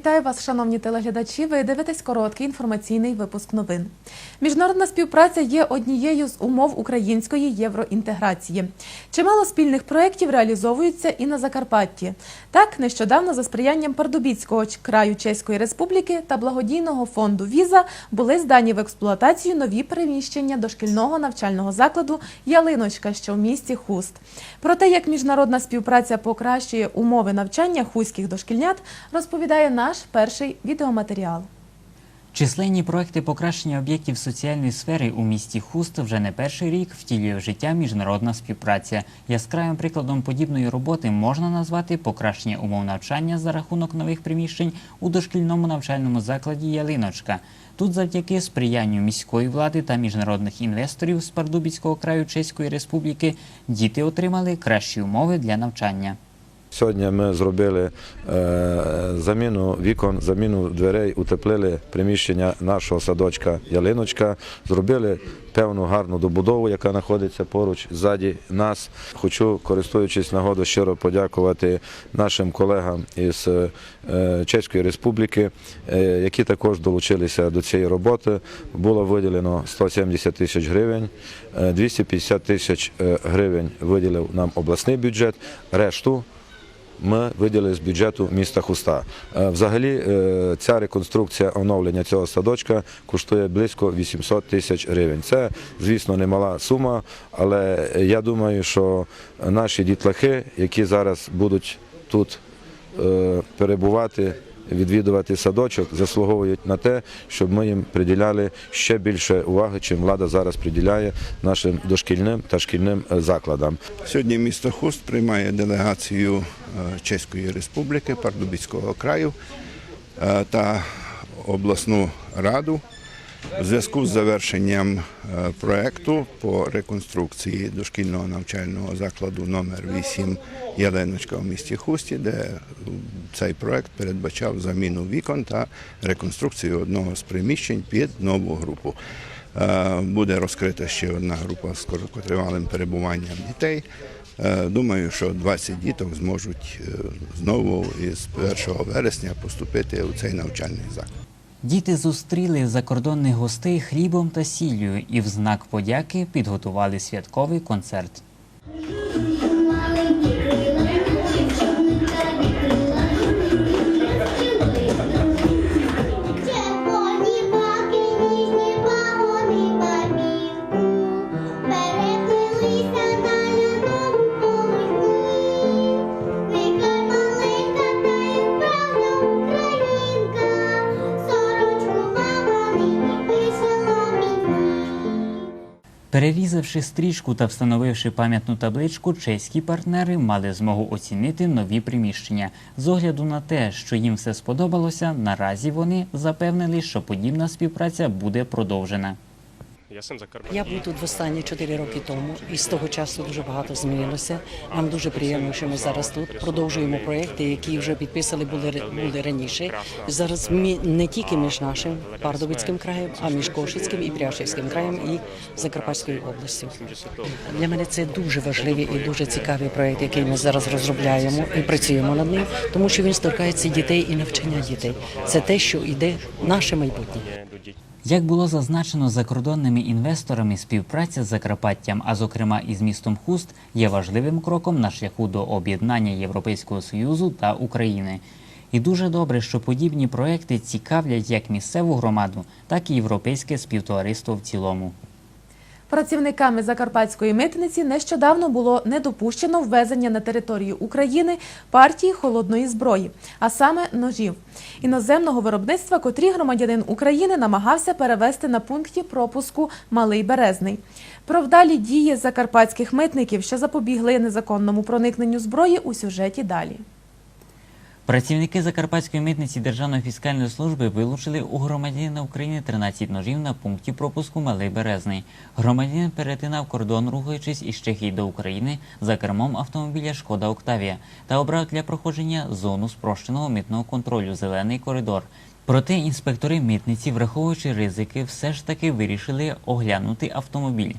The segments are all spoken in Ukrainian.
Вітаю вас, шановні телеглядачі. Ви дивитесь короткий інформаційний випуск новин. Міжнародна співпраця є однією з умов української євроінтеграції. Чимало спільних проєктів реалізовуються і на Закарпатті. Так, нещодавно за сприянням Пардубіцького краю Чеської Республіки та благодійного фонду Віза були здані в експлуатацію нові приміщення дошкільного навчального закладу Ялиночка, що в місті Хуст. Про те, як міжнародна співпраця покращує умови навчання хуських дошкільнят, розповідає наш перший відеоматеріал. Численні проекти покращення об'єктів соціальної сфери у місті Хуст вже не перший рік втілює в життя міжнародна співпраця. Яскравим прикладом подібної роботи можна назвати покращення умов навчання за рахунок нових приміщень у дошкільному навчальному закладі Ялиночка. Тут завдяки сприянню міської влади та міжнародних інвесторів з Пардубіцького краю Чеської Республіки діти отримали кращі умови для навчання. Сьогодні ми зробили е, заміну вікон, заміну дверей, утеплили приміщення нашого садочка Ялиночка, зробили певну гарну добудову, яка знаходиться поруч ззаді нас. Хочу, користуючись нагодою, щиро подякувати нашим колегам із е, Чеської Республіки, е, які також долучилися до цієї роботи. Було виділено 170 тисяч гривень, е, 250 тисяч гривень виділив нам обласний бюджет. Решту ми виділили з бюджету міста Хуста. Е, Взагалі, е, ця реконструкція оновлення цього садочка коштує близько 800 тисяч гривень. Це, звісно, немала сума, але я думаю, що наші дітлахи, які зараз будуть тут е, перебувати. Відвідувати садочок заслуговують на те, щоб ми їм приділяли ще більше уваги, чим влада зараз приділяє нашим дошкільним та шкільним е, закладам. Сьогодні місто Хуст приймає делегацію е, Чеської Республіки, Пардубіцького краю е, та обласну раду у зв'язку з завершенням е, проекту по реконструкції дошкільного навчального закладу номер 8 Яленочка в місті Хусті, де е, цей проект передбачав заміну вікон та реконструкцію одного з приміщень під нову групу. Е, Буде розкрита ще одна група з короткотривалим перебуванням дітей. Думаю, що 20 діток зможуть знову із 1 вересня поступити у цей навчальний заклад. Діти зустріли закордонних гостей хлібом та сіллю і в знак подяки підготували святковий концерт. Перерізавши стрічку та встановивши пам'ятну табличку, чеські партнери мали змогу оцінити нові приміщення. З огляду на те, що їм все сподобалося, наразі вони запевнили, що подібна співпраця буде продовжена. Я сам був тут в останні чотири роки тому, і з того часу дуже багато змінилося. Нам дуже приємно, що ми зараз тут продовжуємо проекти, які вже підписали були були раніше. Зараз ми не тільки між нашим Пардубицьким краєм, а між Кошицьким і Пряшівським краєм і Закарпатською областю. Для мене це дуже важливий і дуже цікавий проект, який ми зараз розробляємо і працюємо над ним, тому що він торкається дітей і навчання дітей. Це те, що йде наше майбутнє. Як було зазначено закордонними інвесторами, співпраця з Закарпаттям, а зокрема із містом Хуст, є важливим кроком на шляху до об'єднання Європейського союзу та України. І дуже добре, що подібні проекти цікавлять як місцеву громаду, так і європейське співтовариство в цілому. Працівниками закарпатської митниці нещодавно було не допущено ввезення на територію України партії холодної зброї, а саме ножів іноземного виробництва, котрі громадянин України намагався перевезти на пункті пропуску Малий Березний. Про вдалі дії закарпатських митників, що запобігли незаконному проникненню зброї, у сюжеті далі. Працівники Закарпатської митниці Державної фіскальної служби вилучили у громадянина України 13 ножів на пункті пропуску Малий Березний. Громадянин перетинав кордон, рухаючись із Чехії до України за кермом автомобіля Шкода Октавія та обрав для проходження зону спрощеного митного контролю Зелений коридор. Проте інспектори митниці, враховуючи ризики, все ж таки вирішили оглянути автомобіль.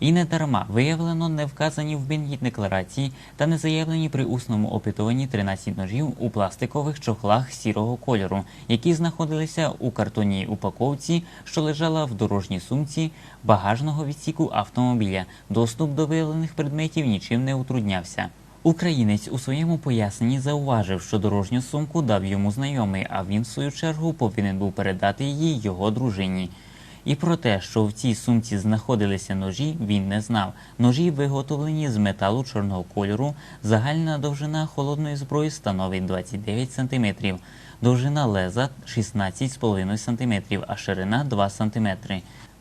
І не дарма виявлено не вказані в бінній декларації та не заявлені при усному опитуванні 13 ножів у пластикових чохлах сірого кольору, які знаходилися у картонній упаковці, що лежала в дорожній сумці багажного відсіку автомобіля. Доступ до виявлених предметів нічим не утруднявся. Українець у своєму поясненні зауважив, що дорожню сумку дав йому знайомий, а він, в свою чергу, повинен був передати її його дружині. І про те, що в цій сумці знаходилися ножі, він не знав. Ножі виготовлені з металу чорного кольору. Загальна довжина холодної зброї становить 29 см, довжина леза 16,5 см, а ширина 2 см.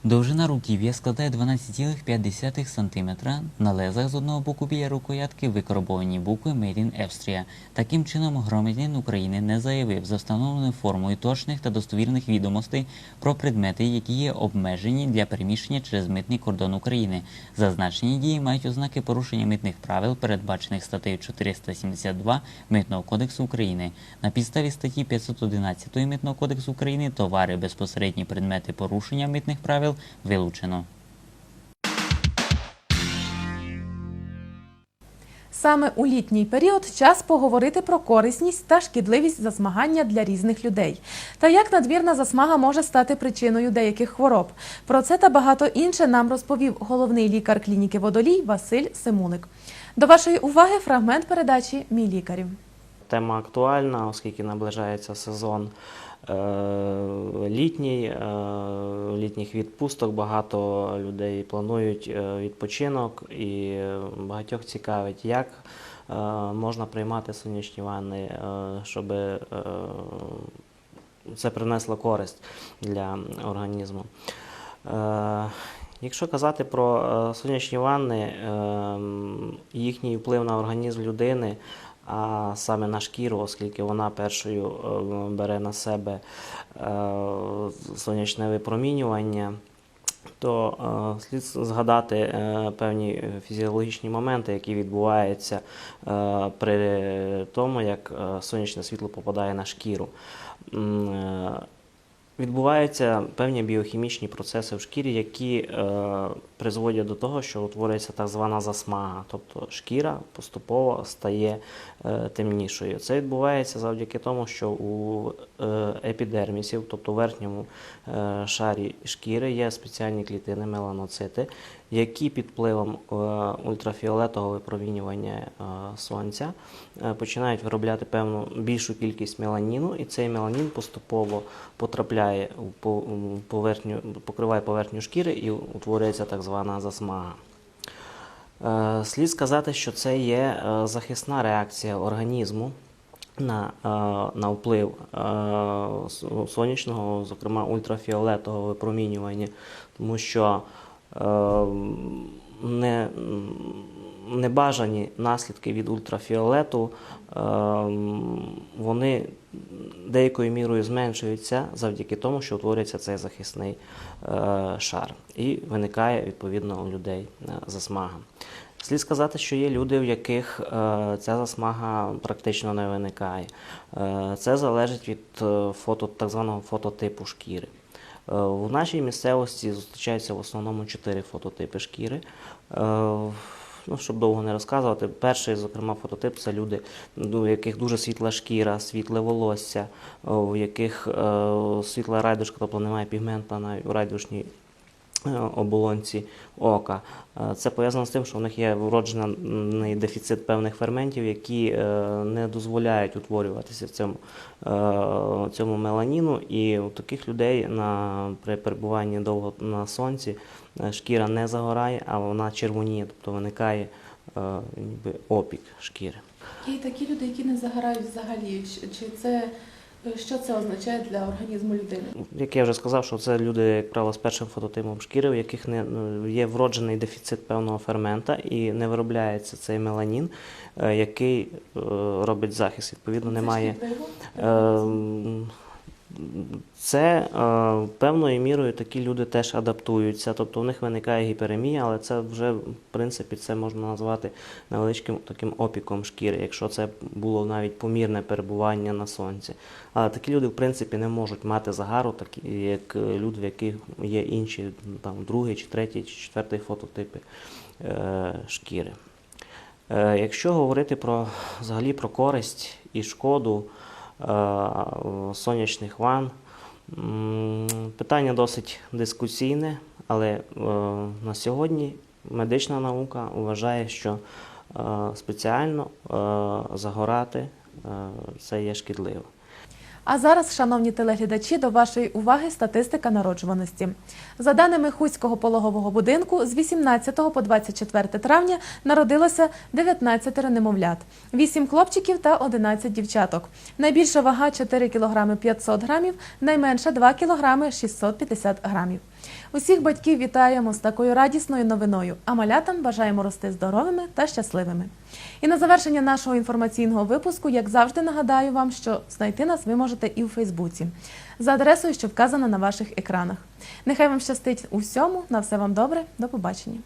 Довжина руків'я складає 12,5 см. На лезах з одного боку біля рукоятки викарбовані букви Made in Austria. Таким чином, громадянин України не заявив за встановленою формою точних та достовірних відомостей про предмети, які є обмежені для переміщення через митний кордон України. Зазначені дії мають ознаки порушення митних правил, передбачених статтею 472 Митного кодексу України. На підставі статті 511 Митного кодексу України товари безпосередні предмети порушення митних правил вилучено. Саме у літній період час поговорити про корисність та шкідливість засмагання для різних людей. Та як надмірна засмага може стати причиною деяких хвороб. Про це та багато інше нам розповів головний лікар клініки Водолій Василь Симулик. До вашої уваги фрагмент передачі Мій лікарів. Тема актуальна, оскільки наближається сезон е, літній, е, літніх відпусток. Багато людей планують е, відпочинок і багатьох цікавить, як можна приймати сонячні ванни, щоб це принесло користь для організму. Якщо казати про сонячні ванни, е, їхній вплив на організм людини, а саме на шкіру, оскільки вона першою е, бере на себе е, сонячне випромінювання, то е, слід згадати певні фізіологічні моменти, які відбуваються при тому, як сонячне світло попадає на шкіру. Відбуваються певні біохімічні процеси в шкірі, які е, призводять до того, що утворюється так звана засмага, тобто шкіра поступово стає е, темнішою. Це відбувається завдяки тому, що у е, епідермісів, тобто в верхньому е, шарі шкіри, є спеціальні клітини меланоцити, які під впливом е, ультрафіолетового випромінювання е, сонця е, починають виробляти певну більшу кількість меланіну, і цей меланін поступово потрапляє у по- у поверхню, покриває поверхню шкіри і утворюється так звана засмага. Е, Слід сказати, що це є е, захисна реакція організму на, е, на вплив сонячного, зокрема ультрафіолетового випромінювання, тому що не, небажані наслідки від ультрафіолету вони деякою мірою зменшуються завдяки тому, що утворюється цей захисний е, шар, і виникає відповідно у людей е, засмага. Слід сказати, що є люди, в яких е, ця засмага практично не виникає. Це залежить від фото, так званого фототипу шкіри. У нашій місцевості зустрічаються в основному чотири фототипи шкіри. Ну, щоб довго не розказувати, перший, зокрема, фототип це люди, ну, у яких дуже світла шкіра, світле волосся, у яких е, світла райдушка, тобто немає пігмента на райдушній оболонці ока. Е, Це пов'язано з тим, що в них є вроджений дефіцит певних ферментів, які е, не дозволяють утворюватися цьому, е, цьому меланіну. І у таких людей на, при перебуванні довго на сонці шкіра не загорає, а вона червоніє, тобто виникає ніби опік шкіри. І такі люди, які не загорають взагалі, чи це що це означає для організму людини? Як я вже сказав, що це люди, як правило, з першим фототипом шкіри, у яких не ну, є вроджений дефіцит певного фермента і не виробляється цей меланін, е, який е, робить захист. Відповідно, немає. Ем, Це е, певною мірою такі люди теж адаптуються, тобто у них виникає гіперемія, але це вже в принципі це можна назвати невеличким таким опіком шкіри, якщо це було навіть помірне перебування на сонці. Але такі люди, в принципі, не можуть мати загару, такі як е, люди, в яких є інші там другий, чи третій, чи четвертий фототипи е, шкіри. Е, Якщо говорити про взагалі про користь і шкоду сонячних ванн, питання досить дискусійне, але е, на сьогодні медична наука вважає, що е, спеціально е, загорати е, це є шкідливо. А зараз, шановні телеглядачі, до вашої уваги статистика народжуваності. За даними Хуського пологового будинку, з 18 по 24 травня народилося 19 немовлят, 8 хлопчиків та 11 дівчаток. Найбільша вага 4 кг 500 грамів, найменша 2 кг 650 грамів. Усіх батьків вітаємо з такою радісною новиною, а малятам бажаємо рости здоровими та щасливими. І на завершення нашого інформаційного випуску, як завжди, нагадаю вам, що знайти нас ви можете і у Фейсбуці за адресою, що вказана на ваших екранах. Нехай вам щастить у всьому, на все вам добре, до побачення.